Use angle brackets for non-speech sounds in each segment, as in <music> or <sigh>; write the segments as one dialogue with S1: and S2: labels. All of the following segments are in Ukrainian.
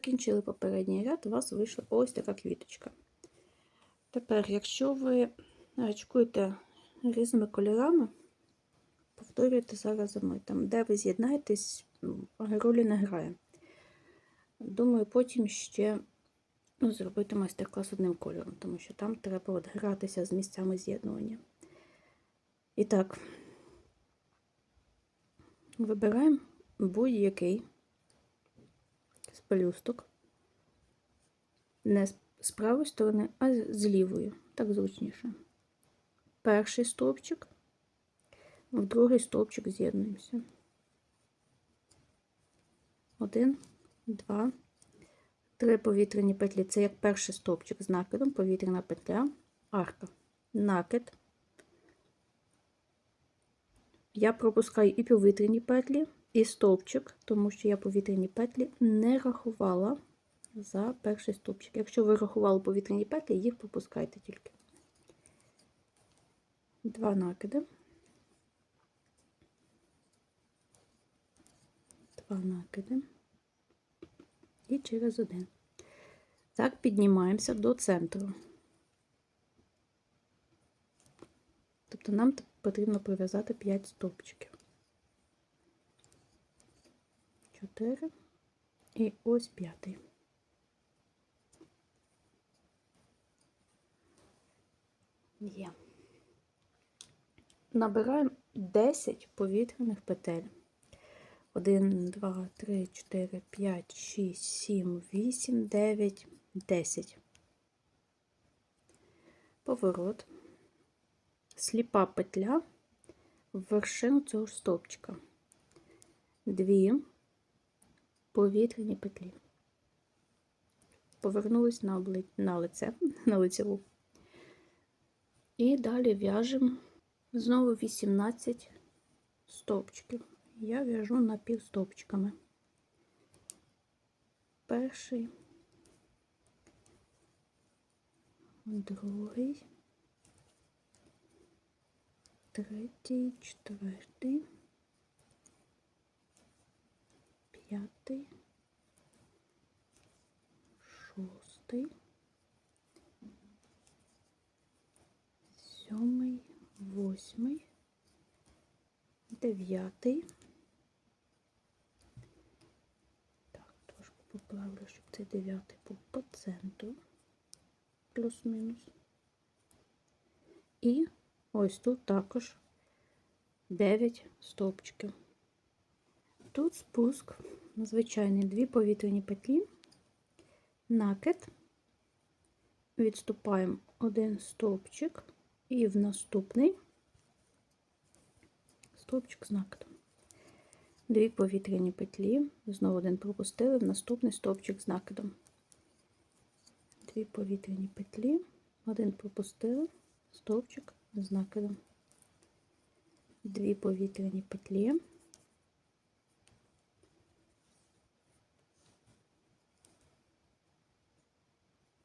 S1: закінчили попередній ряд, у вас вийшла ось така квіточка. Тепер, якщо ви гачкуєте різними кольорами, повторюйте зараз за. Там, де ви з'єднаєтесь, ролі не грає. Думаю, потім ще ну, зробити майстер-клас одним кольором, тому що там треба от гратися з місцями з'єднування. І так, вибираємо будь-який з пелюсток. Не з- правої сторони, а з лівої. Так зручніше. Перший стовпчик, в другий стовпчик з'єднуємося. Один, два, три повітряні петлі. Це як перший стовпчик з накидом, повітряна петля, арка, накид. Я пропускаю і повітряні петлі, і стовпчик, тому що я повітряні петлі не рахувала за перший стовпчик. Якщо ви рахували повітряні петлі, їх пропускайте тільки. Два накиди. Два накиди. І через один. Так піднімаємося до центру. Тобто нам потрібно прив'язати 5 стовпчиків. 4 і ось п'ятий. Є. Набираємо 10 повітряних петель. 1, 2, 3, 4, 5, 6, 7, 8, 9, 10. Поворот, сліпа петля в вершину цього стовпчика. 2, Повітряні петлі. Повернулись на обли... на лице, <laughs> на лицеву. І далі в'яжемо знову 18 стовпчиків. Я в'яжу напівстовпчиками. Перший, другий, третій, четвертий. П'ятий, шостий, сьомий, восьмий, дев'ятий. Так, трошки поправлю, щоб цей дев'ятий був по центру, плюс-мінус. І ось тут також 9 стовпчиків. Тут спуск, звичайний, дві повітряні петлі, накид, відступаємо один стовпчик і в наступний стовпчик з накидом. Дві повітряні петлі, знову один пропустили, в наступний стовпчик з накидом. Дві повітряні петлі, один пропустили, стовпчик з накидом. Дві повітряні петлі.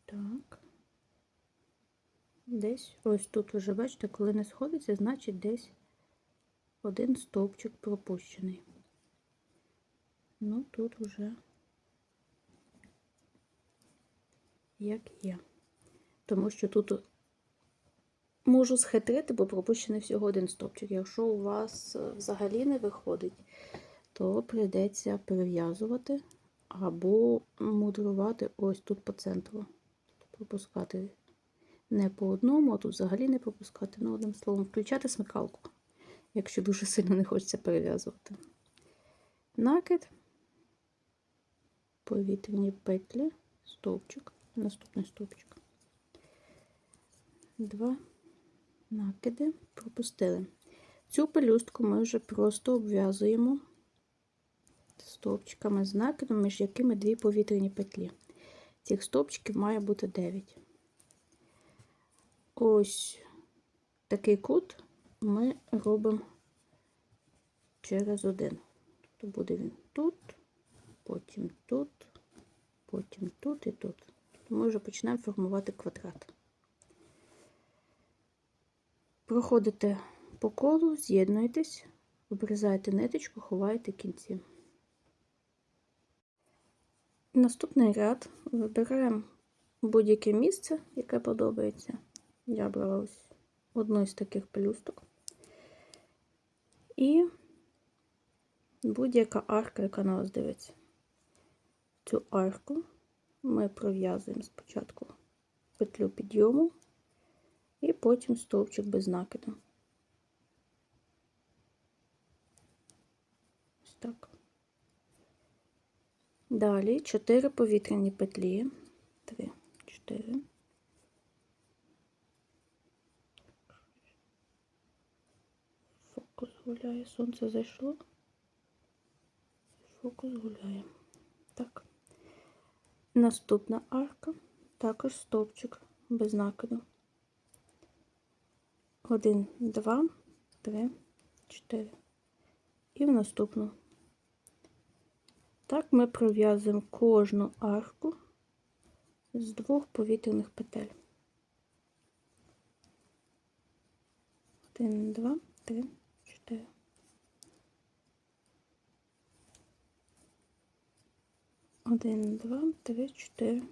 S1: Так. Десь ось тут вже бачите, коли не сходиться, значить десь один стовпчик пропущений. Ну, тут вже як є. Тому що тут можу схитрити, бо пропущений всього один стовпчик. Якщо у вас е, взагалі не виходить, то прийдеться перев'язувати або мудрувати ось тут по центру. Пропускати не по одному, а тут взагалі не пропускати, ну, одним словом, включати смикалку, якщо дуже сильно не хочеться перев'язувати. Накид, повітряні петлі, стовпчик, наступний стовпчик. Два накиди пропустили. Цю пелюстку ми вже просто обв'язуємо стовпчиками з накидом, між якими дві повітряні петлі. Цих стовпчиків має бути 9. Ось такий кут ми робимо через один. То буде він тут, потім тут, потім тут і тут. Ми вже починаємо формувати квадрат. Проходите по колу, з'єднуєтесь, обрізаєте ниточку, ховаєте кінці. Наступний ряд вибираємо будь-яке місце, яке подобається. Я брала ось одну із таких пелюсток. І будь-яка арка, яка на вас дивиться. Цю арку ми пров'язуємо спочатку петлю підйому і потім стовпчик без накиду. Ось так. Далі 4 повітряні петлі. 3, гуляє, сонце зайшло, фокус гуляє. Так. Наступна арка, також стовпчик без накиду. 1, 2, 3, 4. І в наступну. Так ми пров'язуємо кожну арку з двох повітряних петель. 1, 2, 3, повертаю. Один, два, три, чотири.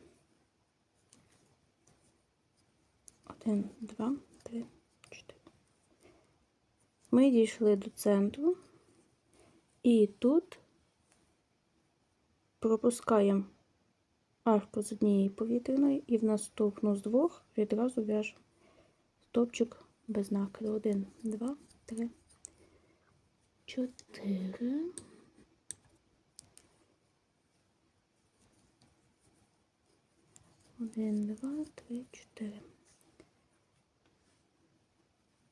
S1: Один, два, три, чотири. Ми дійшли до центру і тут пропускаємо арку з однієї повітряної і в наступну з двох відразу в'яжемо стовпчик без накиду. Один, два, три чотири. Один, два, три, чотири.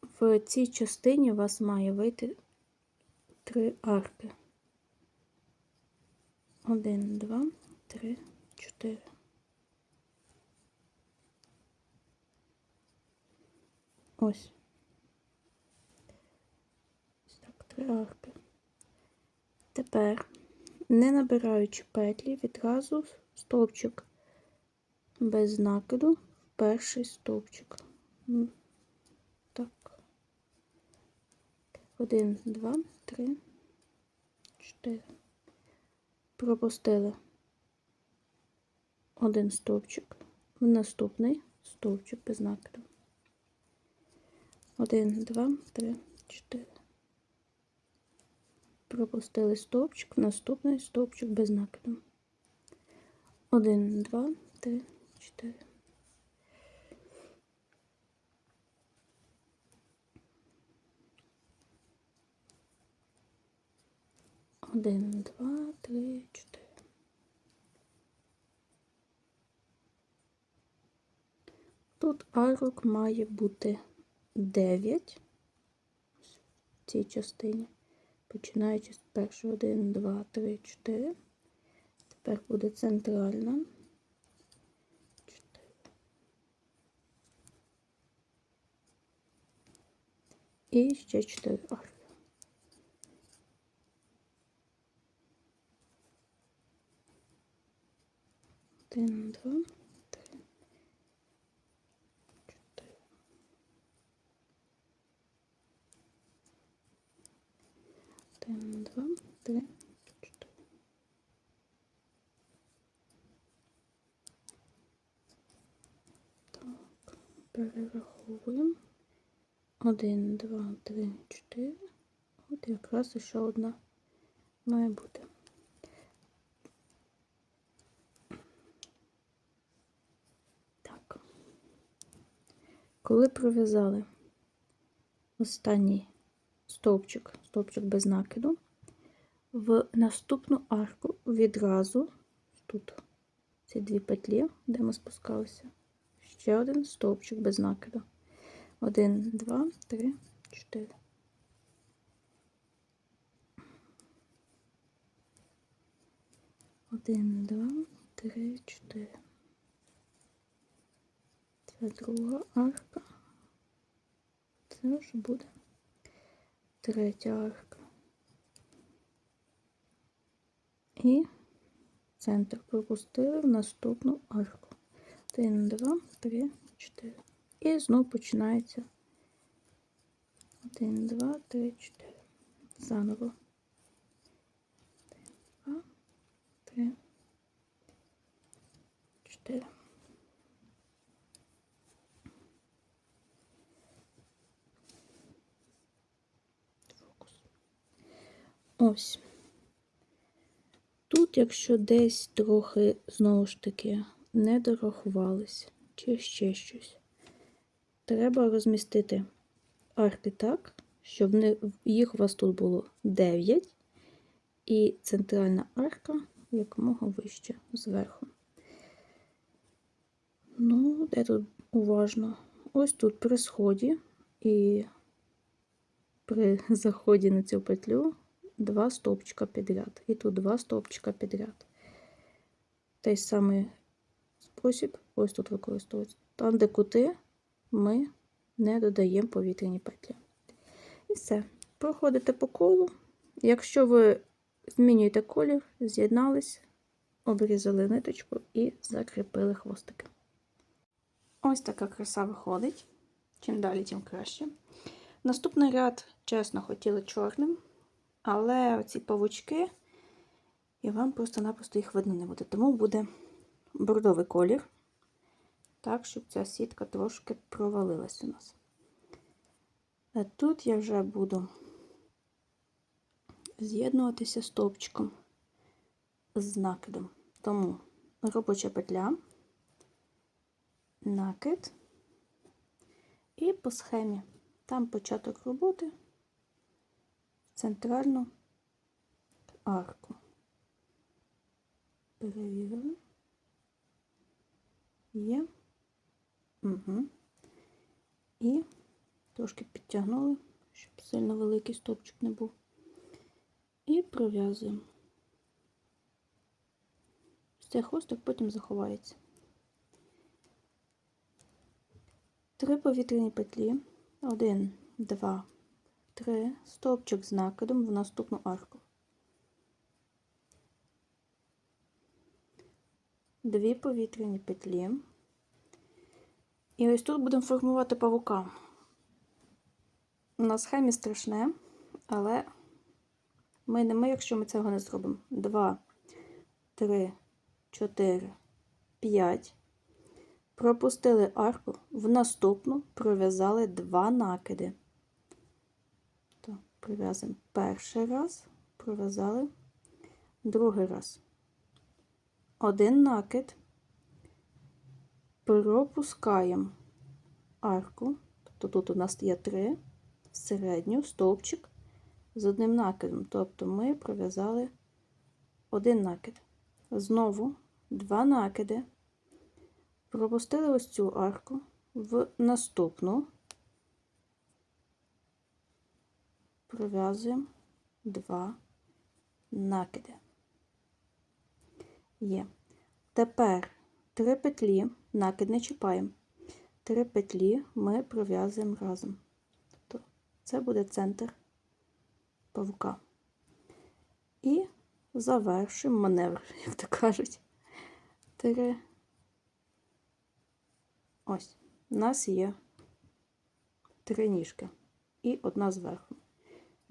S1: В цій частині у вас має вийти три арки. Один, два, три, чотири. Ось. Ось так, три арки. Тепер, не набираючи петлі, відразу стовпчик без накиду перший стовпчик. Так. Один, два, три, чотири. Пропустили один стовпчик в наступний стовпчик без накиду. Один, два, три, чотири. Пропустили стовпчик, наступний стовпчик без накиду. Один, два, три, чотири. Один, два, три, чотири. Тут арок має бути 9 в цій частині, починаючи з першого 1, 2, 3, 4. Тепер буде центральна. 4. І ще 4 арки. Один, два, три, чотири. Один, два, три, чотири. Так, перераховуємо. Один, два, три, чотири. От якраз ще одна має бути. Так. Коли пров'язали останній стовпчик, стовпчик без накиду, в наступну арку відразу тут ці дві петлі, де ми спускалися, ще один стовпчик без накиду. Один, два, три, чотири. Один, два, три, чотири. Це друга арка. Це вже буде третя арка. І центр пропустили в наступну арку. 1, 2, 3, 4. І знову починається. 1, 2, 3, 4. Заново. 1, 2, 3, 4. Ось. Тут, якщо десь трохи, знову ж таки, не дорахувались, чи ще щось, треба розмістити арки так, щоб їх у вас тут було 9, і центральна арка якомога вище зверху. Ну, де тут уважно? Ось тут при сході і при заході на цю петлю два стовпчика підряд. І тут два стовпчика підряд. Той самий спосіб ось тут використовується. Там, де кути, ми не додаємо повітряні петлі. І все. Проходите по колу. Якщо ви змінюєте колір, з'єднались, обрізали ниточку і закріпили хвостики. Ось така краса виходить. Чим далі, тим краще. Наступний ряд, чесно, хотіли чорним, але оці павучки, і вам просто-напросто їх видно не буде. Тому буде бордовий колір, так, щоб ця сітка трошки провалилась у нас. Тут я вже буду з'єднуватися стовпчиком з накидом. Тому робоча петля, накид і по схемі. Там початок роботи центральну арку. Перевірили. Є. Угу. І трошки підтягнули, щоб сильно великий стовпчик не був. І пров'язуємо. Цей хвостик потім заховається. Три повітряні петлі. Один, два, три. Стовпчик з накидом в наступну арку. Дві повітряні петлі. І ось тут будемо формувати павука. На схемі страшне, але ми не ми, якщо ми цього не зробимо. Два, три, чотири, п'ять. Пропустили арку, в наступну пров'язали два накиди. То пров'язуємо перший раз, пров'язали другий раз. Один накид, пропускаємо арку, тобто тут у нас є три, середню, стовпчик з одним накидом. Тобто ми пров'язали один накид. Знову два накиди. Пропустили ось цю арку в наступну, пров'язуємо два накиди. Є. Тепер три петлі, накид не чіпаємо. Три петлі ми пров'язуємо разом. Тобто це буде центр павука. І завершимо маневр, <laughs> як то кажуть. Три. Ось, у нас є три ніжки і одна зверху.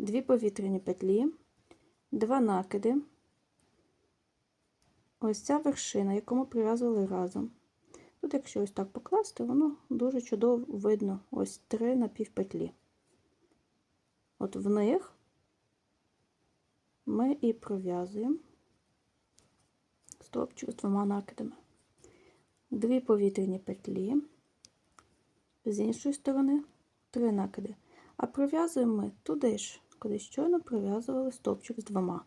S1: Дві повітряні петлі, два накиди. Ось ця вершина, яку ми прив'язували разом. Тут, якщо ось так покласти, воно дуже чудово видно ось три напівпетлі. От в них ми і пров'язуємо стовпчик з двома накидами. Дві повітряні петлі, з іншої сторони три накиди. А пров'язуємо ми туди ж, куди щойно пров'язували стовпчик з двома.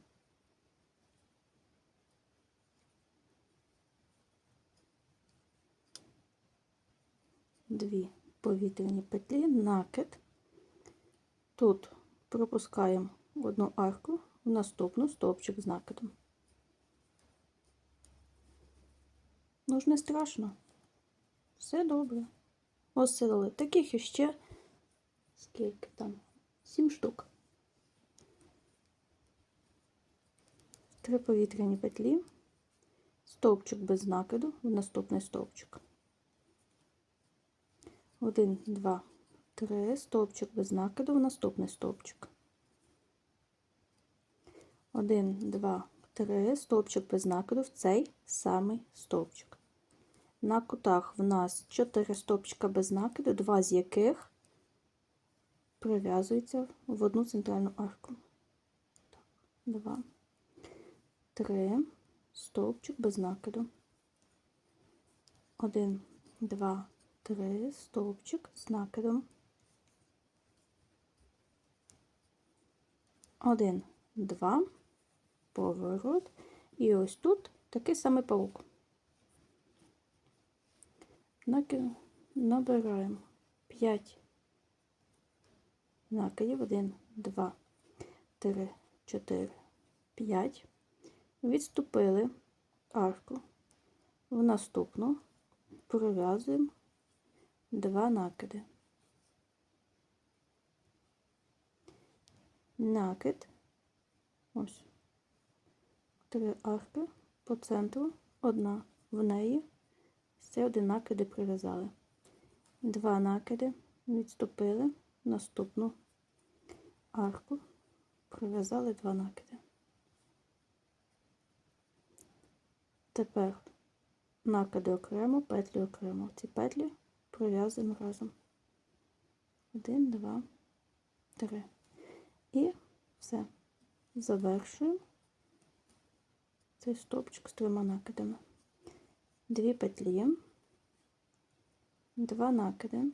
S1: Дві повітряні петлі, накид. Тут пропускаємо одну арку в наступну стовпчик з накидом. Ну ж не страшно. Все добре. Осилили. Таких іще скільки там? Сім штук. Три повітряні петлі, стовпчик без накиду в наступний стовпчик. Один, два, три, стовпчик без накиду в наступний стовпчик. Один, два, три, стовпчик без накиду в цей самий стовпчик. На кутах в нас 4 стовпчика без накиду, два з яких прив'язуються в одну центральну арку. Так, Два, три, стовпчик без накиду. Один, два, три, стовпчик з накидом. Один, два, поворот. І ось тут такий самий паук. Наки- Набираємо 5 накидів. 1, 2, 3, 4, 5. Відступили арку в наступну, пров'язуємо 2 накиди. Накид. Ось. Три арки по центру, одна в неї. Це один накиди прив'язали. Два накиди відступили, наступну арку, прив'язали два накиди. Тепер накиди окремо, петлі окремо. Ці петлі прив'язуємо разом. Один, два, три. І все. Завершуємо цей стовпчик з трьома накидами. Дві петлі, два накиди.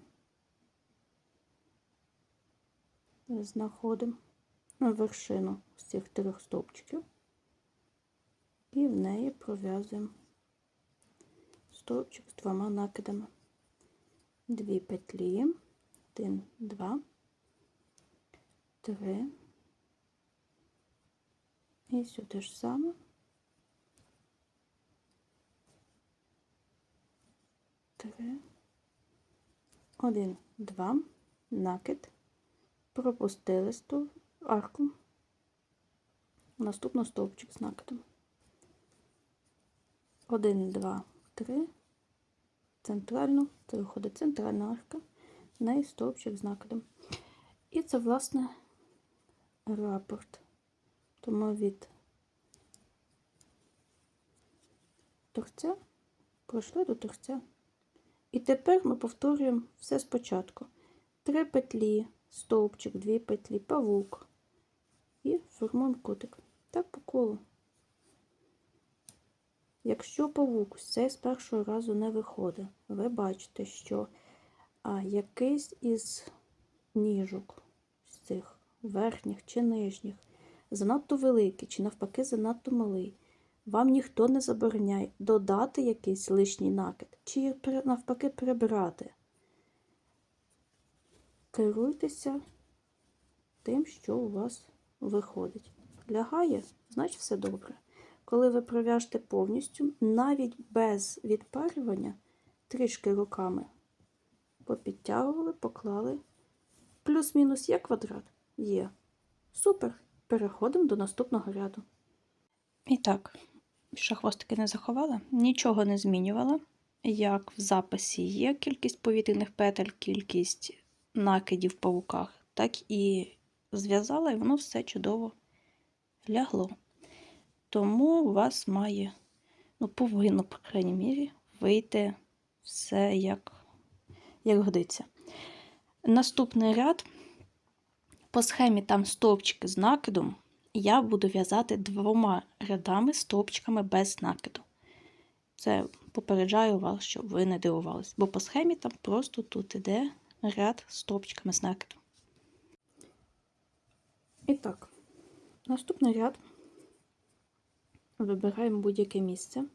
S1: Знаходимо вершину з цих трьох стовпчиків і в неї пров'язуємо стовпчик з двома накидами. Дві петлі, один, два, три. І сюди ж саме. Три. Один, два, накид. Пропустили стов, арку. Наступно стовпчик з накидом. Один, два, три. Центрально, це виходить центральна арка, в неї стовпчик з накидом. І це, власне, рапорт. Тому від торця пройшли до торця. І тепер ми повторюємо все спочатку. Три петлі, стовпчик, дві петлі, павук і формуємо кутик. Так по колу. Якщо павук це з першого разу не виходить, ви бачите, що а, якийсь із ніжок, з цих верхніх чи нижніх, занадто великий, чи навпаки занадто малий, вам ніхто не забороняє додати якийсь лишній накид, чи навпаки прибрати. Керуйтеся тим, що у вас виходить. Лягає, значить все добре. Коли ви пров'яжете повністю, навіть без відпарювання, трішки руками попідтягували, поклали. Плюс-мінус є квадрат? Є. Супер. Переходимо до наступного ряду. І так, ще хвостики не заховала, нічого не змінювала. Як в записі є кількість повітряних петель, кількість накидів в павуках, так і зв'язала, і воно все чудово лягло. Тому у вас має, ну, повинно, по крайній мірі, вийти все як, як годиться. Наступний ряд по схемі там стовпчики з накидом, я буду в'язати двома рядами стовпчиками без накиду. Це попереджаю вас, щоб ви не дивувались, бо по схемі там просто тут іде ряд стовпчиками з накиду. І так, наступний ряд вибираємо будь-яке місце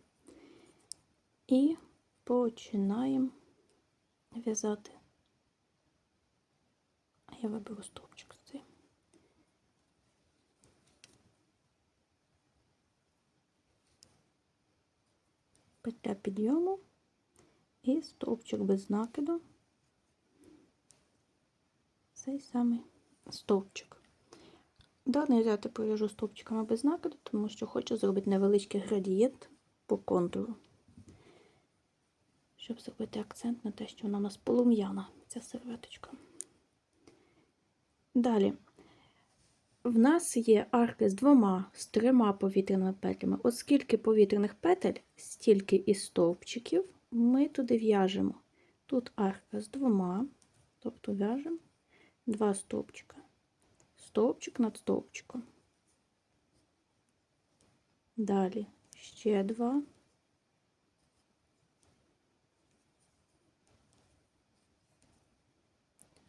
S1: і починаємо в'язати. А я виберу стовпчик з цим. Петля підйому і стовпчик без накиду. Цей самий стовпчик. Даний ряд я пров'яжу стовпчиками без накиду, тому що хочу зробити невеличкий градієнт по контуру, щоб зробити акцент на те, що вона у нас полум'яна, ця серветочка. Далі. В нас є арки з двома, з трьома повітряними петлями. Оскільки повітряних петель, стільки і стовпчиків ми туди в'яжемо. Тут арка з двома, тобто в'яжемо два стовпчика. Стовпчик над стовпчиком. Далі ще два.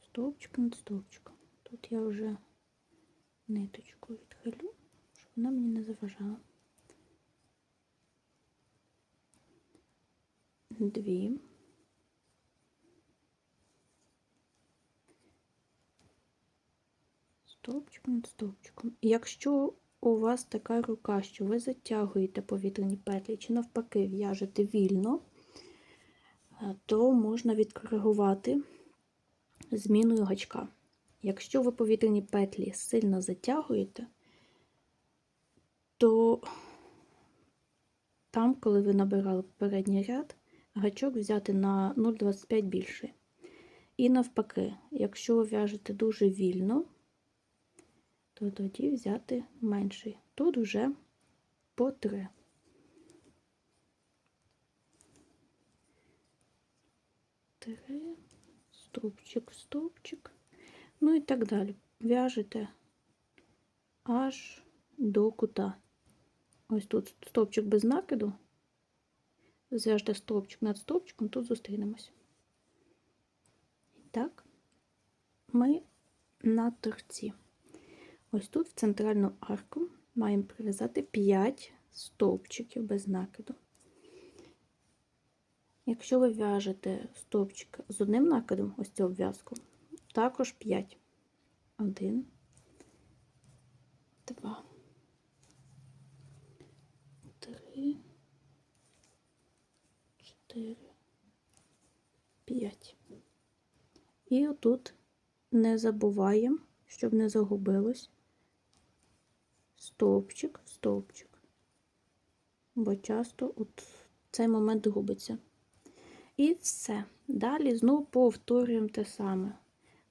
S1: Стовпчик над стовпчиком. Тут я вже ниточку відхилю, щоб вона мені не заважала. Дві. Стовпчик над стовпчиком. Якщо у вас така рука, що ви затягуєте повітряні петлі, чи навпаки в'яжете вільно, е, то можна відкоригувати зміною гачка. Якщо ви повітряні петлі сильно затягуєте, то там, коли ви набирали передній ряд, гачок взяти на 0,25 більший. І навпаки, якщо ви в'яжете дуже вільно, то тоді взяти менший. Тут вже по 3. Три, стовпчик, стовпчик. Ну і так далі. В'яжете аж до кута. Ось тут стовпчик без накиду. Зв'яжете стовпчик над стовпчиком, тут зустрінемось. І так, ми на торці. Ось тут в центральну арку маємо прив'язати 5 стовпчиків без накиду. Якщо ви в'яжете стовпчик з одним накидом, ось цю обв'язку, також 5. 1, 2, 3, 4, 5. І отут не забуваємо, щоб не загубилось стовпчик, стовпчик. Бо часто от цей момент губиться. І все. Далі знову повторюємо те саме.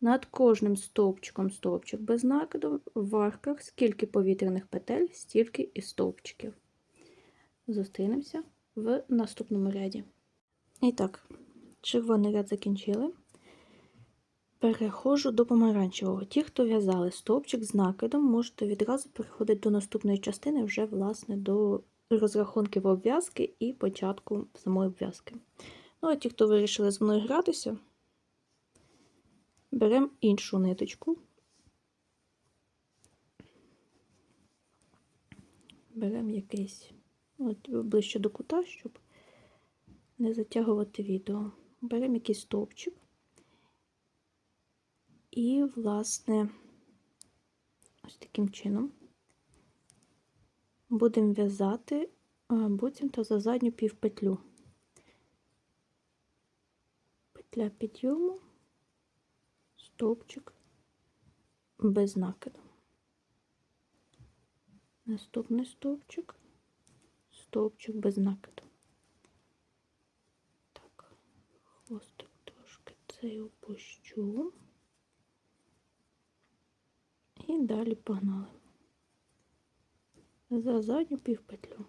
S1: Над кожним стовпчиком стовпчик без накиду, в арках скільки повітряних петель, стільки і стовпчиків. Зустрінемося в наступному ряді. І так, червоний ряд закінчили. Переходжу до помаранчевого. Ті, хто в'язали стовпчик з накидом, можете відразу переходити до наступної частини, вже, власне, до розрахунків обв'язки і початку самої обв'язки. Ну, а ті, хто вирішили з мною гратися, беремо іншу ниточку. Беремо якийсь от ближче до кута, щоб не затягувати відео. Беремо якийсь стовпчик. І, власне, ось таким чином будемо в'язати буцімто за задню півпетлю. Петля підйому, стовпчик без накиду. Наступний стовпчик, стовпчик без накиду. Так, хвостик трошки цей опущу. І далі погнали. За задню півпетлю.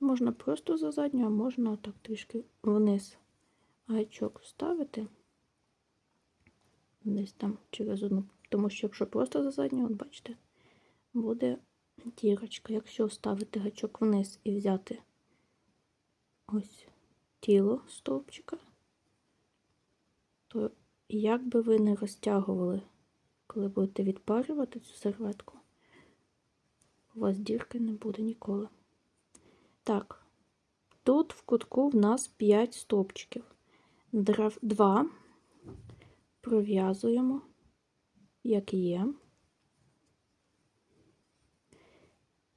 S1: Можна просто за задню, а можна так трішки вниз гачок вставити. Десь там через одну. Тому що якщо просто за задню, от бачите, буде дірочка. Якщо вставити гачок вниз і взяти ось тіло стовпчика, то як би ви не розтягували, коли будете відпарювати цю серветку, у вас дірки не буде ніколи. Так, тут в кутку в нас 5 стовпчиків. Два пров'язуємо, як є,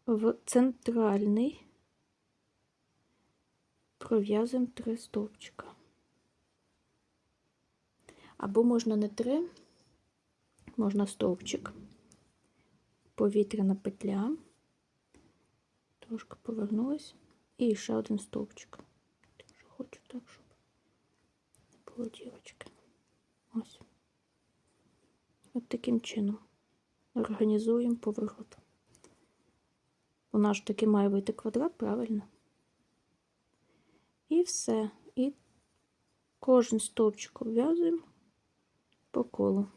S1: в центральний пров'язуємо три стовпчика. Або можна не три, можна стовпчик, повітряна петля, трошки повернулась, і ще один стовпчик. Дуже хочу так, щоб не було дівочки. Ось. От таким чином. організуємо поворот. Нас ж таки має вийти квадрат, правильно? І все. І кожен стовпчик обв'язуємо по колу.